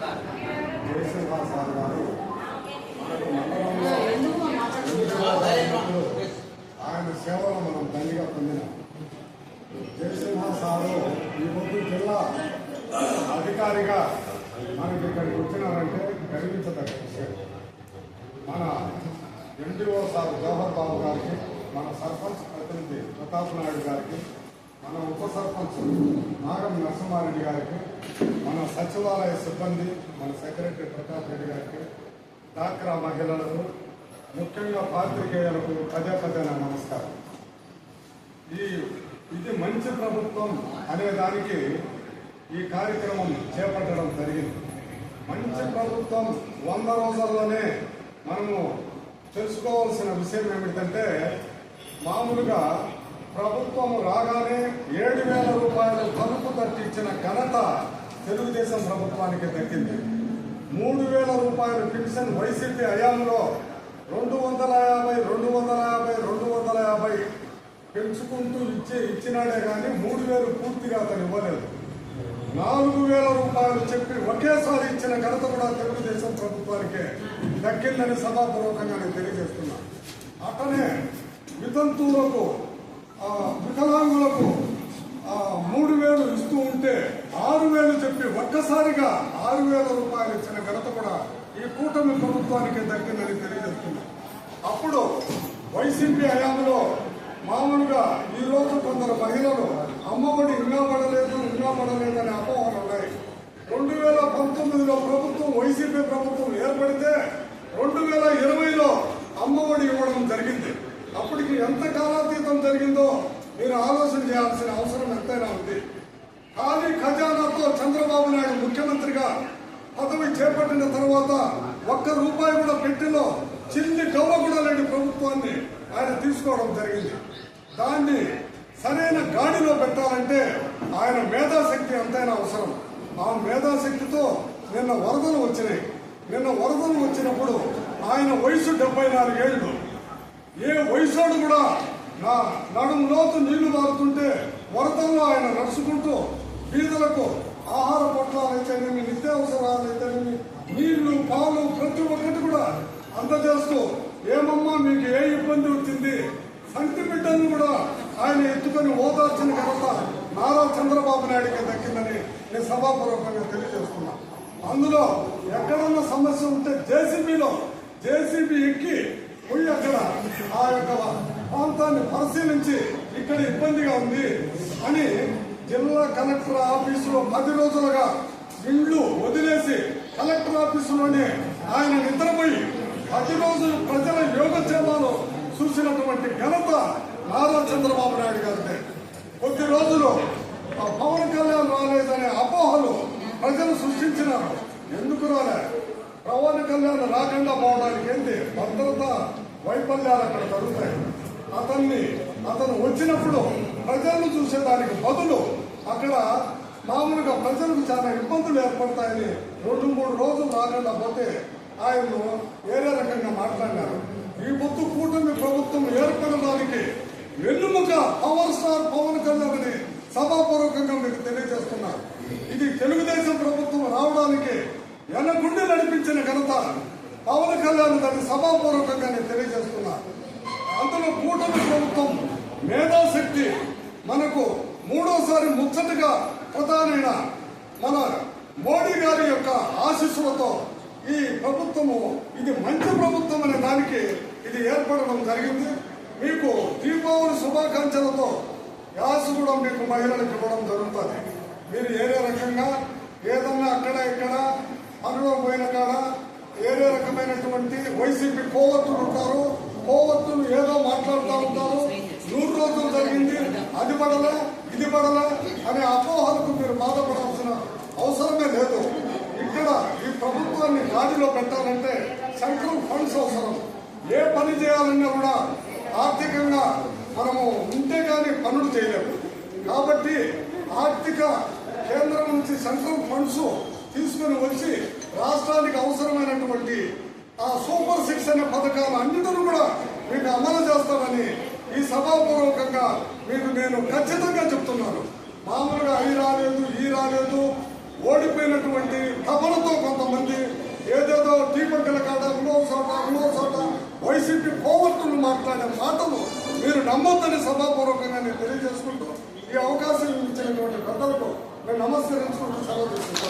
Jayasimha sir గారు ఆయన సేవలు మనం తల్లిగా పొందినాం. జయసింహ సారు ఈ పొద్దు జిల్లా అధికారిగా మనకి ఇక్కడికి వచ్చినారంటే గర్వించదగ్గ విషయం. మన ఎండిఓ సార్ జవహర్ బాబు గారికి మన సర్పంచ్ ప్రతినిధి ప్రతాప్ నాయుడు గారికి మన ఉప సర్పంచ్ నాగం నరసింహారెడ్డి గారికి మన సచివాలయ సిబ్బంది మన సెక్రటరీ ప్రతాప్ రెడ్డి గారికి డాక్రా మహిళలకు ముఖ్యంగా పాత్రికేయులకు పదే పదే నా నమస్కారం. ఈ ఇది మంచి ప్రభుత్వం అనే దానికి ఈ కార్యక్రమం చేపట్టడం జరిగింది. మంచి ప్రభుత్వం వంద రోజుల్లోనే మనము తెలుసుకోవాల్సిన విషయం ఏమిటంటే మామూలుగా ప్రభుత్వం రాగానే ఏడు వేల రూపాయలు తలుపు తట్టించిన ఘనత తెలుగుదేశం ప్రభుత్వానికి దక్కింది. మూడు వేల రూపాయలు పెన్షన్ వైసీపీ హయాంలో రెండు వందల యాభై రెండు వందల యాభై రెండు వందల యాభై పెంచుకుంటూ ఇచ్చే ఇచ్చినాడే కానీ మూడు వేలు పూర్తిగా అతను ఇవ్వలేదు. నాలుగు వేల రూపాయలు చెప్పి ఒకేసారి ఇచ్చిన ఘనత కూడా తెలుగుదేశం ప్రభుత్వానికే దక్కిందని సభాపూర్వకంగా నేను తెలియజేస్తున్నా. అతనే వితంతువులకు వికలాంగులకు మూడు వేలు ఇస్తూ ఉంటే ఆరు వేలు చెప్పి ఒక్కసారిగా ఆరు వేల రూపాయలు ఇచ్చిన ఘనత కూడా ఈ కూటమి ప్రభుత్వానికి దక్కిందని తెలియజేస్తుంది అప్పుడు వైసీపీ హయాంలో మామూలుగా ఈ రోజు కొందరు మహిళలు అమ్మఒడి ఇంకా పడలేదు ఇంకా పడలేదనే అపోహలు ఉన్నాయి. రెండు వేల పంతొమ్మిదిలో ప్రభుత్వం వైసీపీ ప్రభుత్వం ఏర్పడితే రెండు వేల ఇరవైలో అమ్మఒడి ఇవ్వడం జరిగింది. అప్పటికి ఎంతకాలం జరిగిందో మీరు ఆలోచన చేయాల్సిన అవసరం ఎంతైనా ఉంది. ఖాళీ ఖజానాతో చంద్రబాబు నాయుడు ముఖ్యమంత్రిగా పదవి చేపట్టిన తర్వాత ఒక్క రూపాయి కూడా పెట్టిలో చిల్లి గవ్వ కూడా లేని ప్రభుత్వాన్ని ఆయన తీసుకోవడం జరిగింది. దాన్ని సరైన గాడిలో పెట్టాలంటే ఆయన మేధాశక్తి ఎంతైనా అవసరం. ఆ మేధాశక్తితో నిన్న వరదలు వచ్చినాయి. నిన్న వరదలు వచ్చినప్పుడు ఆయన వయసు డెబ్బై నాలుగేళ్ళు. ఏ వయసోడు కూడా నా నడుము లోతు నీళ్ళు మారుతుంటే వరదల్లో ఆయన నడుచుకుంటూ బీదలకు ఆహార పొట్లాలైతేనేమి నిత్యావసరాలైతేనేమి నీళ్ళు పాలు ప్రతి ఒక్కటి కూడా అందజేస్తూ ఏమమ్మా మీకు ఏ ఇబ్బంది వచ్చింది? సంటి బిడ్డలను కూడా ఆయన ఎత్తుకొని ఓదార్చిన ఘనత నారా చంద్రబాబు నాయుడికి దక్కిందని నేను సభాపూర్వకంగా తెలియజేస్తున్నా. అందులో ఎక్కడన్నా సమస్య ఉంటే జేసీబీలో జేసీబీ ఎక్కి పోయి అక్కడ ఆ యొక్క ప్రాంతాన్ని పరిశీలించి ఇక్కడ ఇబ్బందిగా ఉంది అని జిల్లా కలెక్టర్ ఆఫీసులో పది రోజులుగా ఇండ్లు వదిలేసి కలెక్టర్ ఆఫీసులోనే ఆయన నిద్రపోయి పది రోజులు ప్రజల యోగక్షేమాలు చూసినటువంటి ఘనత నారా చంద్రబాబు నాయుడు గారిదే. కొద్ది రోజులు ఆ పవన్ కళ్యాణ్ రాలేదనే అపోహలు ప్రజలు సృష్టించినారు. ఎందుకు రాలే? పవన్ కళ్యాణ్ రాకుండా పోవడానికి ఏంటి భద్రత వైఫల్యాలు అక్కడ జరుగుతాయి. అతన్ని అతను వచ్చినప్పుడు ప్రజలను చూసేదానికి బదులు అక్కడ మామూలుగా ప్రజలకు చాలా ఇబ్బందులు ఏర్పడతాయని రెండు మూడు రోజులు రాకుండా పోతే ఆయన్ను వేరే రకంగా మాట్లాడినారు. ఈ పొత్తు కూటమి ప్రభుత్వం ఏర్పడడానికి వెన్నుముక పవర్ స్టార్ పవన్ కళ్యాణ్ అని సభాపూర్వకంగా మీకు తెలియజేస్తున్నారు. ఇది తెలుగుదేశం ప్రభుత్వం రావడానికి వెనకుండి నడిపించిన ఘనత పవన్ కళ్యాణ్ దాన్ని సభాపూర్వకంగా నేను తెలియజేస్తున్నా అందులో కూటమి ప్రభుత్వం మేధాశక్తి మనకు మూడోసారి ముచ్చటగా ప్రధానైన మన మోడీ గారి యొక్క ఆశీస్సులతో ఈ ప్రభుత్వము ఇది మంచి ప్రభుత్వం అనే దానికి ఇది ఏర్పడడం జరిగింది. మీకు దీపావళి శుభాకాంక్షలతో యాస కూడా మీకు మహిళలకు ఇవ్వడం జరుగుతుంది. మీరు ఏరే రకంగా ఏదన్నా అక్కడ ఇక్కడ అందులో పోయిన కాడ ఏరే రకమైనటువంటి వైసీపీ కోవత్తులు ఉంటారు. కోవత్తులు ఏదో మాట్లాడుతూ ఉంటారు. నూరు రోజులు జరిగింది. అది పడలే ఇది పడలే అనే అపోహలకు మీరు బాధపడాల్సిన అవసరమే లేదు. ఇక్కడ ఈ ప్రభుత్వాన్ని గాడిలో పెట్టాలంటే సెంట్రల్ ఫండ్స్ అవసరం. ఏ పని చేయాలన్నా కూడా ఆర్థికంగా మనము ఉంటే కానీ పనులు చేయలేము కాబట్టి ఆర్థిక కేంద్రం నుంచి సెంట్రల్ ఫండ్స్ తీసుకుని వచ్చి రాష్ట్రానికి అవసరమైనటువంటి ఆ సూపర్ సిక్స్ అనే పథకాలు అన్నిటిని కూడా మీకు అమలు చేస్తామని ఈ సభాపూర్వకంగా మీకు నేను ఖచ్చితంగా చెప్తున్నాను. మామూలుగా అవి రాలేదు ఈ రాలేదు ఓడిపోయినటువంటి కబలతో కొంతమంది ఏదేదో దీపంకల కాడ ఉన్నో చోట చోట వైసీపీ పోవర్తులు మాట్లాడే మాటలు మీరు నమ్మొద్దని సభాపూర్వకంగా నేను తెలియజేసుకుంటూ ఈ అవకాశం ఇచ్చినటువంటి పెద్దలకు నేను నమస్కరించుకుంటూ సెలవు తీసుకుంటాను